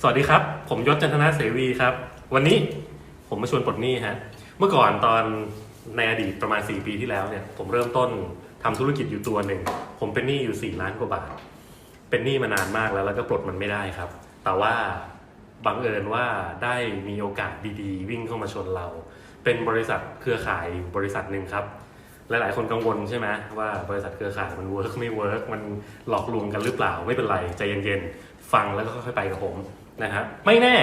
สวัสดีครับ ผมยศจันทนาเสวีครับ วันนี้ผมมาชวนปลดหนี้ฮะ เมื่อก่อนตอนในอดีตประมาณ 4 ปีที่แล้วเนี่ย ผมเริ่มต้นทำธุรกิจอยู่ตัวหนึ่ง ผมเป็นหนี้อยู่ 4 ล้านกว่าบาท เป็นหนี้มานานมากแล้วแล้วก็ปลดมันไม่ได้ครับ แต่ว่าบังเอิญว่าได้มีโอกาสดีๆ วิ่งเข้ามาชนเรา เป็นบริษัทเครือข่ายบริษัทหนึ่งครับ หลายๆ คนกังวลใช่ไหมว่าบริษัทเครือข่ายมันเวิร์กไม่เวิร์กมันหลอกลวงกันหรือเปล่าไม่เป็นไรใจเย็นๆฟังแล้วก็ค่อยๆไปกับผม นะฮะไม่แน่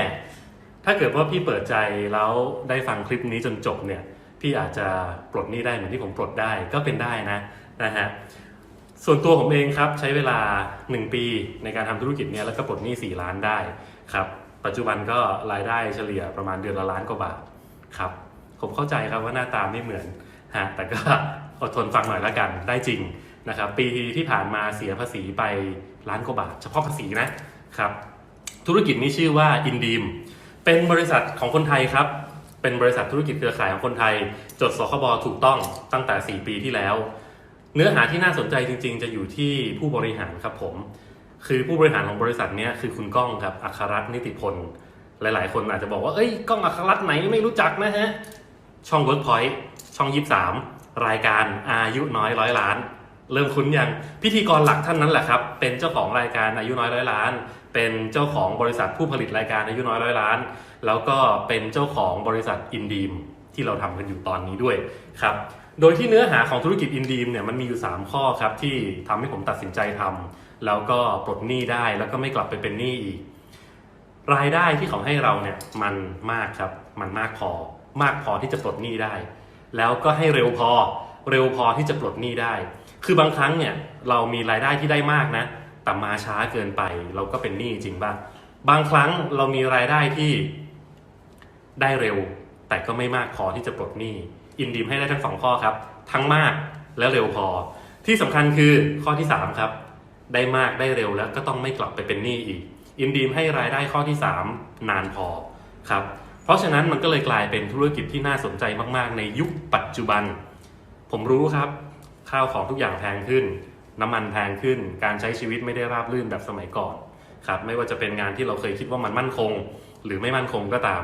ถ้าเกิดว่าพี่เปิดใจแล้วได้ฟังคลิปนี้จนจบเนี่ยพี่อาจจะปลดหนี้ได้เหมือนที่ผมปลดได้ก็เป็นได้นะนะฮะส่วนตัวผมเองครับใช้เวลา 1 ปีในการทำธุรกิจเนี้ยแล้วก็ปลดหนี้ 4 ล้านได้ครับปัจจุบันก็รายได้เฉลี่ยประมาณเดือนละล้านกว่าบาทครับผมเข้าใจครับว่าหน้าตาไม่เหมือนฮะแต่ก็อดทนฟังหน่อยละกันได้จริงนะครับปีที่ผ่านมาเสียภาษีไปล้านกว่าบาท เฉพาะภาษีนะครับ ธุรกิจนี้ชื่อว่าอินดีมเป็นบริษัทของคนไทยครับ เป็นบริษัทธุรกิจเครือข่ายของคนไทย จดสคบถูกต้องตั้งแต่ 4 ปีที่แล้ว เนื้อหาที่น่าสนใจจริง ๆ จะอยู่ที่ผู้บริหารครับผม คือผู้บริหารของบริษัทนี้คือคุณก้องครับอัครรัตน์นิติพล หลายๆ คนอาจจะบอกว่าเอ้ยก้องอัครรัตน์ไหนไม่รู้จักนะฮะช่อง Workpoint ช่อง 23 รายการอายุน้อยร้อยล้าน เริ่มคุ้นยังพิธีกรหลักท่านนั้นแหละครับ เป็นเจ้าของรายการอายุน้อยร้อยล้าน เป็นเจ้าของบริษัทผู้ผลิตรายการอายุน้อยร้อยล้าน แล้วก็เป็นเจ้าของบริษัทอินดีมที่เราทำกันอยู่ตอนนี้ด้วยครับ โดยที่เนื้อหาของธุรกิจอินดีมเนี่ยมันมีอยู่ 3 ข้อครับที่ทำให้ผมตัดสินใจทำแล้วก็ปลดหนี้ได้แล้วก็ไม่กลับไปเป็นหนี้อีก รายได้ที่เขาให้เราเนี่ยมันมากครับมันมากพอ มากพอที่จะปลดหนี้ได้ แล้วก็ให้เร็วพอเร็วพอที่จะปลดหนี้ได้ คือบางครั้งเนี่ยเรามีรายได้ที่ได้มากนะ แต่มาช้าเกินไป เราก็เป็นหนี้จริงบ้างบางครั้งเรามีรายได้ที่ได้เร็ว แต่ก็ไม่มากพอที่จะปลดหนี้อินดีมให้ได้ทั้งสองข้อครับ ทั้งมากและเร็วพอ ที่สำคัญคือข้อที่สามครับ ได้มากได้เร็วแล้วก็ต้องไม่กลับไปเป็นหนี้อีก อินดีมให้รายได้ข้อที่ 3 นานพอครับเพราะฉะนั้นมันก็เลยกลายเป็นธุรกิจที่น่าสนใจมาก ๆ ในยุคปัจจุบัน ผมรู้ครับ ข้าวของทุกอย่างแพงขึ้น น้ำมันแพงขึ้น การใช้ชีวิตไม่ได้ราบรื่นแบบสมัยก่อนครับไม่ว่าจะเป็นงานที่เราเคยคิดว่ามันมั่นคง หรือไม่มั่นคงก็ตาม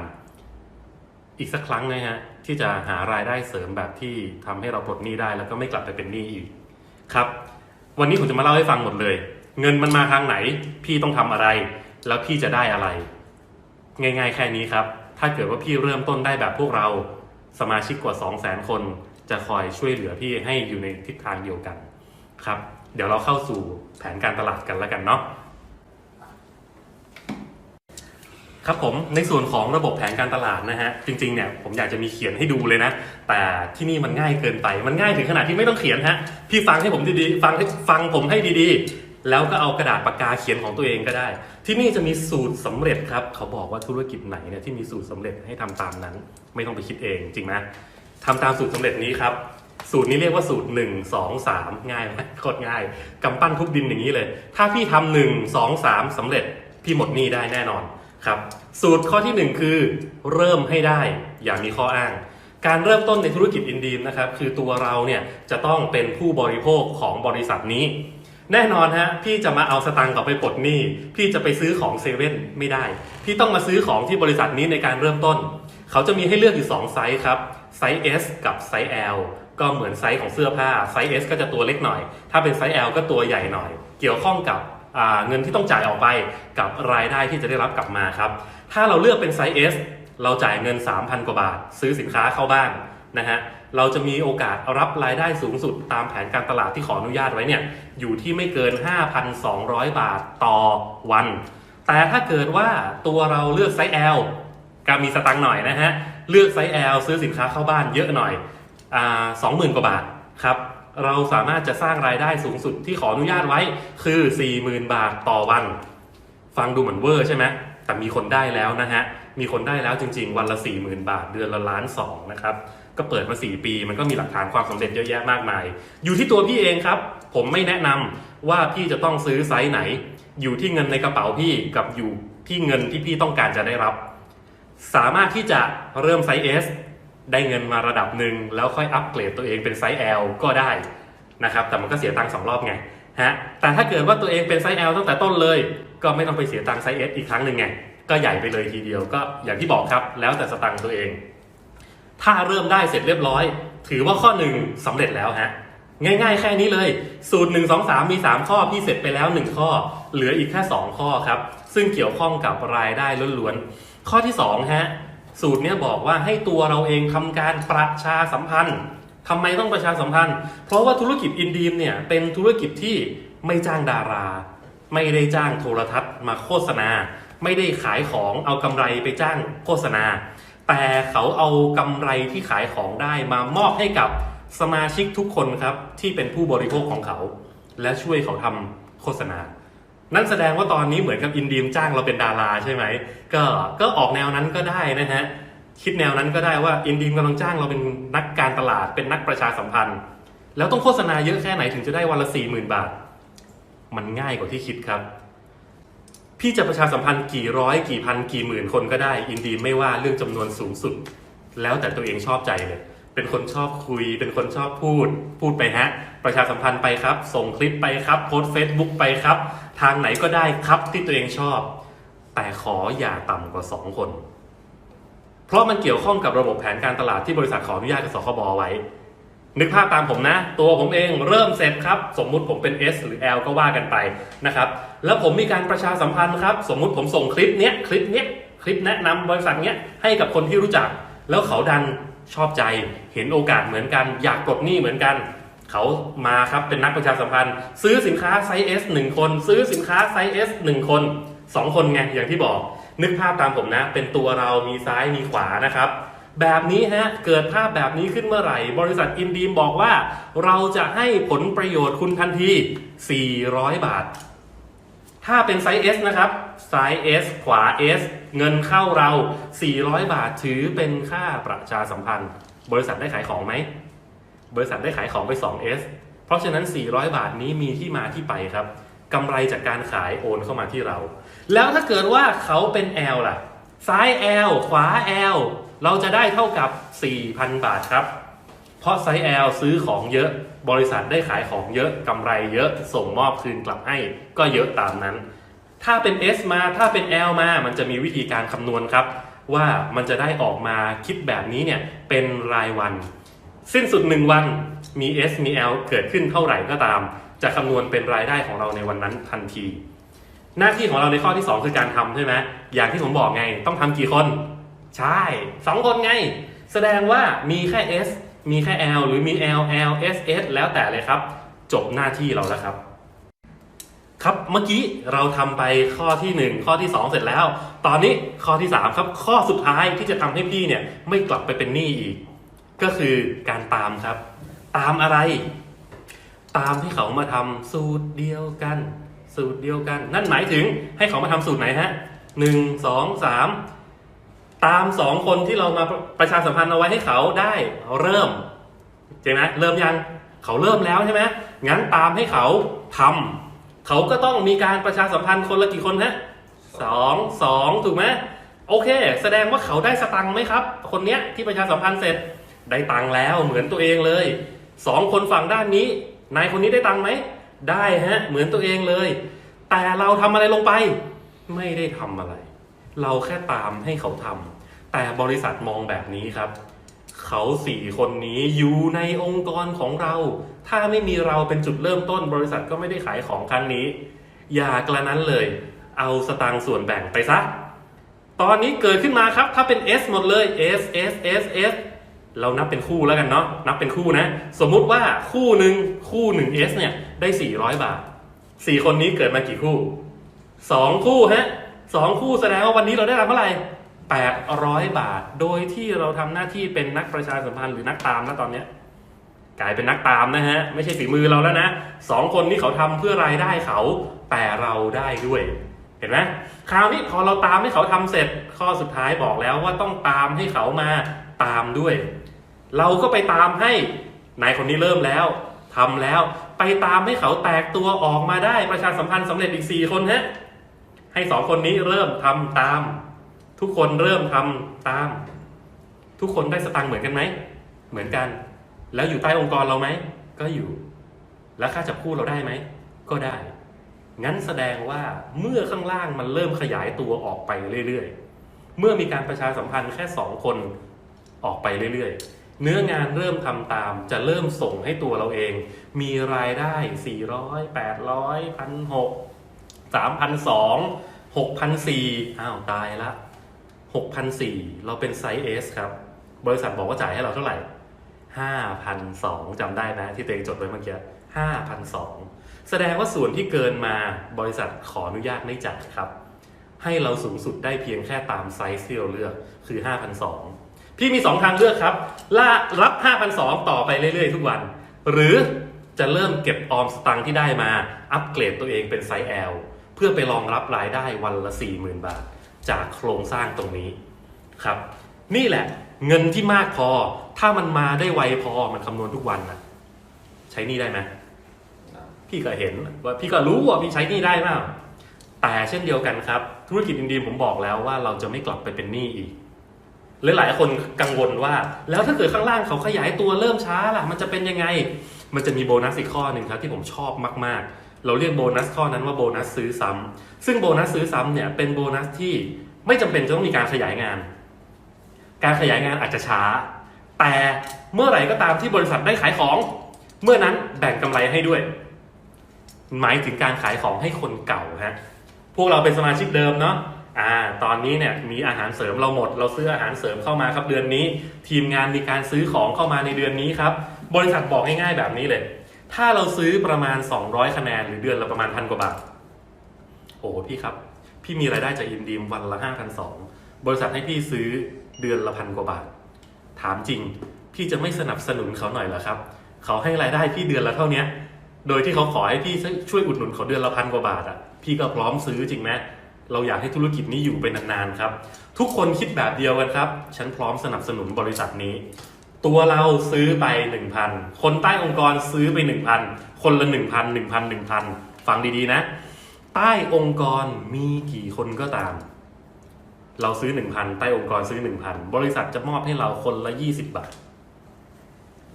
อีกสักครั้งนะฮะที่จะหารายได้เสริมแบบที่ทำให้เราปลดหนี้ได้แล้วก็ไม่กลับไปเป็นหนี้อีกครับ วันนี้ผมจะมาเล่าให้ฟังหมดเลย เงินมันมาทางไหน พี่ต้องทำอะไร แล้วพี่จะได้อะไร ง่าย ๆ แค่นี้ครับ ถ้าเกิดว่าพี่เริ่มต้นได้แบบพวกเราสมาชิกกว่า 2 0 0 0 0 0 คน จะคอยช่วยเหลือพี่ให้อยู่ในทิศทางเดียวกันครับ เดี๋ยวเราเข้าสู่แผนการตลาดกันแล้วกันเนาะครับผมในส่วนของระบบแผนการตลาดนะฮะจริงๆเนี่ยผมอยากจะมีเขียนให้ดูเลยนะ แต่ที่นี่มันง่ายเกินไปมันง่ายถึงขนาดที่ไม่ต้องเขียนฮะพี่ฟังให้ผมดีๆฟังฟังผมให้ดีๆ แล้วก็เอากระดาษปากกาเขียนของตัวเองก็ได้ ที่นี่จะมีสูตรสำเร็จครับเขาบอกว่าธุรกิจไหนเนี่ยที่มีสูตรสำเร็จให้ทำตามนั้น ไม่ต้องไปคิดเองจริงไหม ทำตามสูตรสำเร็จนี้ครับ สูตรนี้เรียกว่าสูตร 1 2 3 ง่ายไหมโคตรง่ายกำปั้นทุบดินอย่างนี้เลย ถ้าพี่ทำหนึ่งสองสามสำเร็จพี่หมดหนี้ได้แน่นอนครับ สูตรข้อที่หนึ่งคือเริ่มให้ได้อย่ามีข้ออ้าง การเริ่มต้นในธุรกิจอินดีมนะครับ คือตัวเราเนี่ยจะต้องเป็นผู้บริโภคของบริษัทนี้ แน่นอนฮะพี่จะมาเอาสตังค์กลับไปปลดหนี้ พี่จะไปซื้อของเซเว่นไม่ได้ พี่ต้องมาซื้อของที่บริษัทนี้ในการเริ่มต้น เขาจะมีให้เลือกอยู่ 2 ไซส์ครับ ไซส์ S กับไซส์ L ก็เหมือนไซส์ของเสื้อผ้าไซส์ S ก็จะตัวเล็กหน่อย ถ้าเป็นไซส์ L ก็ตัวใหญ่หน่อย เกี่ยวข้องกับเงินที่ต้องจ่ายออกไปกับรายได้ที่จะได้รับกลับมาครับ ถ้าเราเลือกเป็นไซส์ S เราจ่ายเงิน 3,000 กว่าบาท ซื้อสินค้าเข้าบ้านนะฮะเราจะมีโอกาสรับรายได้สูงสุดตามแผนการตลาดที่ขออนุญาตไว้เนี่ยอยู่ที่ไม่เกิน 5,200 บาทต่อวัน แต่ถ้าเกิดว่าตัวเราเลือกไซส์ L ก็มีสตังค์หน่อยนะฮะ เลือกไซส์ L ซื้อสินค้าเข้าบ้านเยอะหน่อยสอ่า20,000กว่าบาทครับเราสามารถจะสร้างรายได้สูงสุดที่ขออนุญาตไว้คือ 40,000 บาทต่อวัน ฟังดูเหมือนเวอร์ใช่ไหมแต่มีคนได้แล้วนะฮะ มีคนได้แล้วจริงๆ วันละ 40,000 บาท เดือนละล้านสองนะครับ ก็เปิดมา 4 ปี มันก็มีหลักฐานความสำเร็จเยอะแยะมากมาย อยู่ที่ตัวพี่เองครับ ผมไม่แนะนำว่าพี่จะต้องซื้อไซส์ไหน อยู่ที่เงินในกระเป๋าพี่กับอยู่ที่เงินที่พี่ต้องการจะได้รับ สามารถที่จะเริ่มไซส์ S ได้เงินมาระดับหนึ่งแล้วค่อยอัปเกรดตัวเองเป็นไซส์ L ก็ได้นะครับ แต่มันก็เสียตังค์สองรอบไงฮะแต่ถ้าเกิดว่าตัวเองเป็นไซส์ L ตั้งแต่ต้นเลย ก็ไม่ต้องไปเสียตังค์ไซส์ S อีกครั้งหนึ่งไง ก็ใหญ่ไปเลยทีเดียวก็อย่างที่บอกครับ แล้วแต่สตังค์ตัวเอง ถ้าเริ่มได้เสร็จเรียบร้อย ถือว่าข้อหนึ่งสำเร็จแล้วฮะง่ายๆ แค่นี้เลย สูตร 1 2 3 มี 3 ข้อพี่เสร็จไปแล้ว 1 ข้อ เหลืออีกแค่ 2 ข้อครับ ซึ่งเกี่ยวข้องกับรายได้ล้วนๆ ข้อที่2ฮะสูตรเนี้ยบอกว่าให้ตัวเราเองทำการประชาสัมพันธ์ทำไมต้องประชาสัมพันธ์ เพราะว่าธุรกิจอินดีมเนี่ยเป็นธุรกิจที่ไม่จ้างดารา ไม่ได้จ้างโทรทัศน์มาโฆษณา ไม่ได้ขายของเอากำไรไปจ้างโฆษณา แต่เขาเอากำไรที่ขายของได้มามอบให้กับสมาชิกทุกคนครับที่เป็นผู้บริโภคของเขา และช่วยเขาทำโฆษณา นั่นแสดงว่าตอนนี้เหมือนกับอินดีมจ้างเราเป็นดาราใช่ไหมก็ก็ออกแนวนั้นก็ได้นะฮะคิดแนวนั้นก็ได้ว่าอินดีมกำลังจ้างเราเป็นนักการตลาดเป็นนักประชาสัมพันธ์ แล้วต้องโฆษณาเยอะแค่ไหนถึงจะได้วันละสี่หมื่นบาท มันง่ายกว่าที่คิดครับ พี่จะประชาสัมพันธ์กี่ร้อยกี่พันกี่หมื่นคนก็ได้อินดีมไม่ว่าเรื่องจำนวนสูงสุด แล้วแต่ตัวเองชอบใจเลย เป็นคนชอบคุย เป็นคนชอบพูด พูดไปฮะ ประชาสัมพันธ์ไปครับ ส่งคลิปไปครับโพสเฟซบุ๊กไปครับ ทางไหนก็ได้ครับที่ตัวเองชอบ แต่ขออย่าต่ำกว่า 2 คน เพราะมันเกี่ยวข้องกับระบบแผนการตลาดที่บริษัทขออนุญาตกับสคบไว้ นึกภาพตามผมนะ ตัวผมเองเริ่มเสร็จครับ สมมุติผมเป็น S หรือ L ก็ว่ากันไปนะครับ แล้วผมมีการประชาสัมพันธ์ครับ สมมุติผมส่งคลิปเนี้ยคลิปเนี้ยคลิปแนะนำบริษัทเนี้ยให้กับคนที่รู้จัก แล้วเขาดันชอบใจ เห็นโอกาสเหมือนกัน อยากกดหนี้เหมือนกัน เขามาครับเป็นนักประชาสัมพันธ์ ซื้อสินค้าไซส์ S 1คน ซื้อสินค้าไซส์ S 1คน 2 คนไงอย่างที่บอก นึกภาพตามผมนะ เป็นตัวเรามีซ้ายมีขวานะครับแบบนี้ฮะเกิดภาพแบบนี้ขึ้นเมื่อไหร่ บริษัทอินดีมบอกว่า เราจะให้ผลประโยชน์คุณทันที 400 บาท ถ้าเป็นไซส์ S นะครับไซส์ S ขวา S เงินเข้าเรา 400 บาทถือเป็นค่าประชาสัมพันธ์ บริษัทได้ขายของไหม บริษัทได้ขายของไป 2S เพราะฉะนั้น 400 บาทนี้มีที่มาที่ไปครับกำไรจากการขายโอนเข้ามาที่เรา แล้วถ้าเกิดว่าเขาเป็น L ล่ะ ซ้าย L ขวา L เราจะได้เท่ากับ 4,000 บาทครับ เพราะไซส์ L ซื้อของเยอะ บริษัทได้ขายของเยอะกำไรเยอะ ส่งมอบคืนกลับให้ ก็เยอะตามนั้น ถ้าเป็น S มาถ้าเป็น L มา มันจะมีวิธีการคำนวณครับ ว่ามันจะได้ออกมาคิดแบบนี้เนี่ยเป็นรายวัน สิ้นสุด 1 วันมี S มี L เกิดขึ้นเท่าไหร่ก็ตาม จะคำนวณเป็นรายได้ของเราในวันนั้นทันที หน้าที่ของเราในข้อที่ 2 คือการทำใช่ไหมอย่างที่ผมบอกไง ต้องทำกี่คน ใช่ 2 คนไง แสดงว่ามีแค่ S มีแค่ L หรือมี L L S S แล้วแต่เลยครับ จบหน้าที่เราแล้วครับ ครับเมื่อกี้เราทำไปข้อที่ 1 ข้อที่ 2 เสร็จแล้ว ตอนนี้ข้อที่ 3 ครับ ข้อสุดท้ายที่จะทำให้พี่เนี่ยไม่กลับไปเป็นหนี้อีก ก็คือการตามครับ ตามอะไร ตามให้เขามาทำสูตรเดียวกัน สูตรเดียวกัน นั่นหมายถึงให้เขามาทำสูตรไหนฮะหนึ่งสองสามตามสองคนที่เรามาประชาสัมพันธ์เอาไว้ให้เขาได้เริ่มเจ๊ไหมเริ่มยังเขาเริ่มแล้วใช่ไหมงั้นตามให้เขาทำเขาก็ต้องมีการประชาสัมพันธ์คนละกี่คนฮะสองสองถูกไหมโอเค แสดงว่าเขาได้สตังค์ไหมครับ คนเนี้ยที่ประชาสัมพันธ์เสร็จ ได้ตังค์แล้วเหมือนตัวเองเลยสองคนฝั่งด้านนี้ นายคนนี้ได้ตังค์ไหม ได้ฮะ เหมือนตัวเองเลย แต่เราทำอะไรลงไป ไม่ได้ทำอะไร เราแค่ตามให้เขาทำแต่บริษัทมองแบบนี้ครับ เขาสี่คนนี้อยู่ในองค์กรของเรา ถ้าไม่มีเราเป็นจุดเริ่มต้น บริษัทก็ไม่ได้ขายของครั้งนี้ อย่ากระนั้นเลย เอาสตางค์ส่วนแบ่งไปซะตอนนี้เกิดขึ้นมาครับ ถ้าเป็น S หมดเลย S S S S เรานับเป็นคู่แล้วกันเนาะนับเป็นคู่นะ สมมุติว่าคู่หนึ่งคู่หนึ่ง S เนี่ยได้ 400 บาท 4 คนนี้เกิดมากี่คู่ 2 คู่ฮะสองคู่แสดงว่าวันนี้เราได้รับเท่าไหร่800 บาท โดยที่เราทำหน้าที่เป็นนักประชาสัมพันธ์หรือนักตามแล้วตอนเนี้ยกลายเป็นนักตามนะฮะ ไม่ใช่ฝีมือเราแล้วนะสองคนที่เขาทำเพื่อรายได้เขาแต่เราได้ด้วย เห็นไหมคราวนี้พอเราตามให้เขาทำเสร็จข้อสุดท้ายบอกแล้วว่าต้องตามให้เขามาตามด้วย เราก็ไปตามให้นายคนนี้เริ่มแล้วทำแล้วไปตามให้เขาแตกตัวออกมาได้ประชาสัมพันธ์สำเร็จอีกสี่คนฮะให้สองคนนี้เริ่มทำตาม ทุกคนเริ่มทำตาม ทุกคนได้สตังค์เหมือนกันไหมเหมือนกัน แล้วอยู่ใต้องค์กรเราไหมก็อยู่ แล้วค่าจับคู่เราได้ไหมก็ได้ งั้นแสดงว่าเมื่อข้างล่างมันเริ่มขยายตัวออกไปเรื่อยๆ เมื่อมีการประชาสัมพันธ์แค่สองคนออกไปเรื่อยๆ เนื้องานเริ่มทำตามจะเริ่มส่งให้ตัวเราเอง มีรายได้ 400 800 1,600 3,200 6,400อ้าวตายละ6,400เราเป็นไซส์ S ครับ บริษัทบอกว่าจ่ายให้เราเท่าไหร่ 5,200จำได้นะที่ตัวเองจดไว้เมื่อกี้5,200 แสดงว่าส่วนที่เกินมาบริษัทขออนุญาตไม่จ่ายครับ ให้เราสูงสุดได้เพียงแค่ตามไซส์ที่เราเลือกคือ 5,200 พี่มี 2 ทางเลือกครับล่ารับ 5,200 ต่อไปเรื่อยๆ ทุกวัน หรือจะเริ่มเก็บออมสตังค์ที่ได้มา อัปเกรดตัวเองเป็นไซส์ L เพื่อไปรองรับรายได้วันละ 40,000 บาท จากโครงสร้างตรงนี้ครับ นี่แหละเงินที่มากพอ ถ้ามันมาได้ไวพอมันคำนวณทุกวันนะใช้นี่ได้ไหมพี่ก็เห็นว่าพี่ก็รู้ว่าพี่ใช้นี่ได้มาแต่เช่นเดียวกันครับ ธุรกิจอินดีมผมบอกแล้วว่าเราจะไม่กลับไปเป็นหนี้อีก หลายๆคนกังวลว่า แล้วถ้าเกิดข้างล่างเขาขยายตัวเริ่มช้าล่ะ มันจะเป็นยังไง มันจะมีโบนัสอีกข้อหนึ่งครับที่ผมชอบมากๆ เราเรียกโบนัสข้อนั้นว่าโบนัสซื้อซ้ำซึ่งโบนัสซื้อซ้ำเนี่ยเป็นโบนัสที่ไม่จำเป็นจะต้องมีการขยายงาน การขยายงานอาจจะช้า แต่เมื่อไหร่ก็ตามที่บริษัทได้ขายของ เมื่อนั้นแบ่งกำไรให้ด้วย หมายถึงการขายของให้คนเก่าฮะพวกเราเป็นสมาชิกเดิมเนาะ อ่าตอนนี้เนี่ยมีอาหารเสริมเราหมด เราซื้ออาหารเสริมเข้ามาครับเดือนนี้ ทีมงานมีการซื้อของเข้ามาในเดือนนี้ครับบริษัทบอกง่ายๆแบบนี้เลย ถ้าเราซื้อประมาณ 200 คะแนนหรือเดือนละประมาณพันกว่าบาทโอ้พี่ครับ พี่มีรายได้จากอินดีมวันละ5,200บริษัทให้พี่ซื้อเดือนละพันกว่าบาท ถามจริง พี่จะไม่สนับสนุนเขาหน่อยเหรอครับ เขาให้รายได้พี่เดือนละเท่านี้โดยที่เขาขอให้พี่ช่วยอุดหนุนเขาเดือนละพันกว่าบาทอะพี่ก็พร้อมซื้อจริงไหม เราอยากให้ธุรกิจนี้อยู่ไปนานๆครับ ทุกคนคิดแบบเดียวกันครับ ฉันพร้อมสนับสนุนบริษัทนี้ ตัวเราซื้อไป 1,000 คนใต้องค์กรซื้อไป 1,000 คนละ 1,000 1,000 1,000 ฟังดีๆนะ ใต้องค์กรมีกี่คนก็ตาม เราซื้อ 1,000 ใต้องค์กรซื้อ 1,000 บริษัทจะมอบให้เราคนละ 20 บาท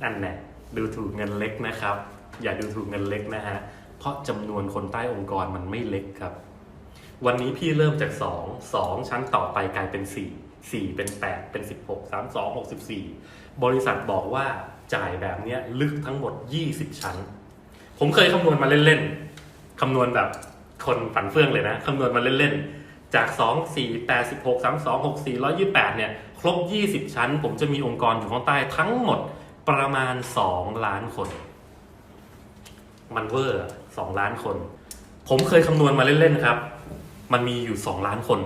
นั่นแหละดูถูกเงินเล็กนะครับ อย่าดูถูกเงินเล็กนะฮะเพราะจำนวนคนใต้องค์กรมันไม่เล็กครับ วันนี้พี่เริ่มจาก 2 2 ชั้นต่อไปกลายเป็น 4 4 เป็น 8 เป็น 16 32 64 บริษัทบอกว่าจ่ายแบบเนี้ยลึกทั้งหมด 20 ชั้น ผมเคยคำนวณมาเล่นๆ คำนวณแบบคนฝันเฟื่องเลยนะ คำนวณมาเล่นๆ จาก 2 4 8 16 32 64 128 เนี่ย ครบ 20 ชั้น ผมจะมีองค์กรอยู่ข้างใต้ทั้งหมดประมาณ 2 ล้านคน มันเวอร์สองล้านคน ผมเคยคำนวณมาเล่นๆ ครับ มันมีอยู่ 2 ล้านคน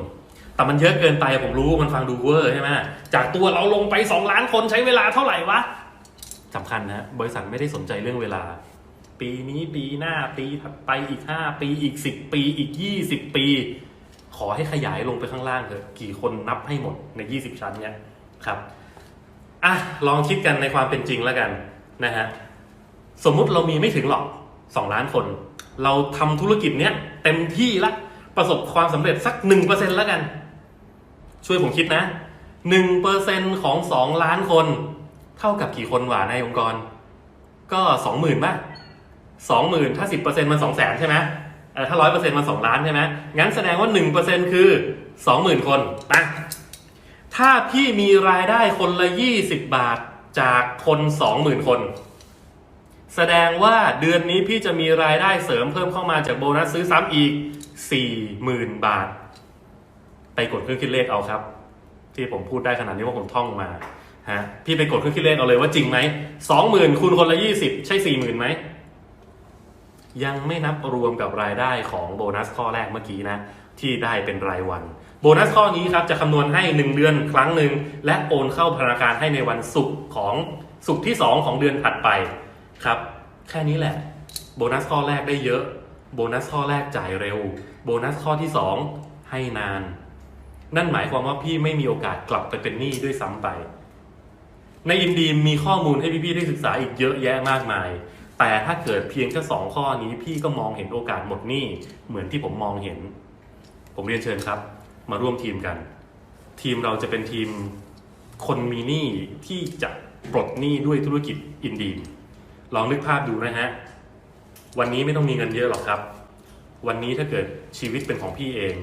แต่มันเยอะเกินไปผมรู้มันฟังดูเวอร์ใช่ไหมจากตัวเราลงไป 2 ล้านคนใช้เวลาเท่าไหร่วะสำคัญนะบริษัทไม่ได้สนใจเรื่องเวลา ปีนี้ปีหน้าปีถัดไปอีก 5 ปีอีก 10 ปีอีก 20 ปี ขอให้ขยายลงไปข้างล่างเถอะกี่คนนับให้หมดใน 20 ชั้นเนี่ยครับอะลองคิดกันในความเป็นจริงแล้วกันนะฮะสมมุติเรามีไม่ถึงหรอก 2 ล้านคน เราทำธุรกิจเนี้ยเต็มที่ละ ประสบความสำเร็จสัก 1%แล้วกัน ช่วยผมคิดนะ 1%ของ 2 ล้านคน เท่ากับกี่คนหว่าในองค์กร ก็ 20,000ป่ะ20,000 ถ้า 10%มัน200,000 ใช่ไหมเออถ้า 100%มัน 2 ล้านใช่ไหมงั้นแสดงว่า 1%คือ 20,000 คนนะถ้าพี่มีรายได้คนละ 20 บาทจากคน 20,000 คน แสดงว่าเดือนนี้พี่จะมีรายได้เสริมเพิ่มเข้ามาจากโบนัสซื้อซ้ำอีก 40,000 บาท ไปกดเครื่องคิดเลขเอาครับ ที่ผมพูดได้ขนาดนี้ว่าผมท่องมาฮะพี่ไปกดเครื่องคิดเลขเอาเลยว่าจริงไหม20,000คูณคนละ20ใช่40,000ไหมยังไม่นับรวมกับรายได้ของโบนัสข้อแรกเมื่อกี้นะ ที่ได้เป็นรายวัน โบนัสข้อนี้ครับจะคำนวณให้ 1 เดือนครั้งหนึ่ง และโอนเข้าธนาคารให้ในวันศุกร์ของศุกร์ที่ 2 ของเดือนถัดไปครับ แค่นี้แหละ โบนัสข้อแรกได้เยอะ โบนัสข้อแรกจ่ายเร็ว โบนัสข้อที่ 2 ให้นาน นั่นหมายความว่าพี่ไม่มีโอกาสกลับไปเป็นหนี้ด้วยซ้ำไป ในอินดีมมีข้อมูลให้พี่ๆได้ศึกษาอีกเยอะแยะมากมาย แต่ถ้าเกิดเพียงแค่สองข้อนี้พี่ก็มองเห็นโอกาสหมดหนี้เหมือนที่ผมมองเห็น ผมเรียนเชิญครับ มาร่วมทีมกัน ทีมเราจะเป็นทีมคนมีหนี้ที่จะปลดหนี้ด้วยธุรกิจอินดีมลองนึกภาพดูนะฮะ วันนี้ไม่ต้องมีเงินเยอะหรอกครับ วันนี้ถ้าเกิดชีวิตเป็นของพี่เอง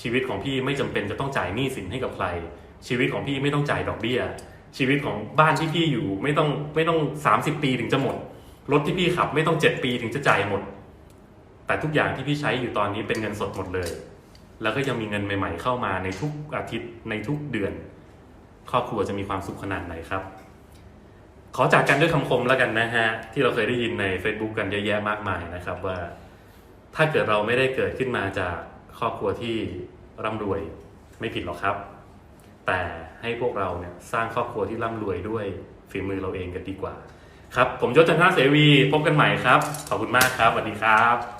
ชีวิตของพี่ไม่จำเป็นจะต้องจ่ายหนี้สินให้กับใคร ชีวิตของพี่ไม่ต้องจ่ายดอกเบี้ย ชีวิตของบ้านที่พี่อยู่ไม่ต้องไม่ต้อง 30 ปีถึงจะหมด รถที่พี่ขับไม่ต้อง 7 ปีถึงจะจ่ายหมด แต่ทุกอย่างที่พี่ใช้อยู่ตอนนี้เป็นเงินสดหมดเลย แล้วก็ยังมีเงินใหม่ ๆ เข้ามาในทุกอาทิตย์ในทุกเดือน ครอบครัวจะมีความสุขขนาดไหนครับ ขอจากกันด้วยคำคมแล้วกันนะฮะ ที่เราเคยได้ยินใน Facebook กันเยอะแยะมากมายนะครับว่า ถ้าเกิดเราไม่ได้เกิดขึ้นมาจากครอบครัวที่ร่ำรวยไม่ผิดหรอกครับ แต่ให้พวกเราเนี่ยสร้างครอบครัวที่ร่ำรวยด้วยฝีมือเราเองกันดีกว่า ครับ ผมยศจันทนาเสวีพบกันใหม่ครับ ขอบคุณมากครับสวัสดีครับ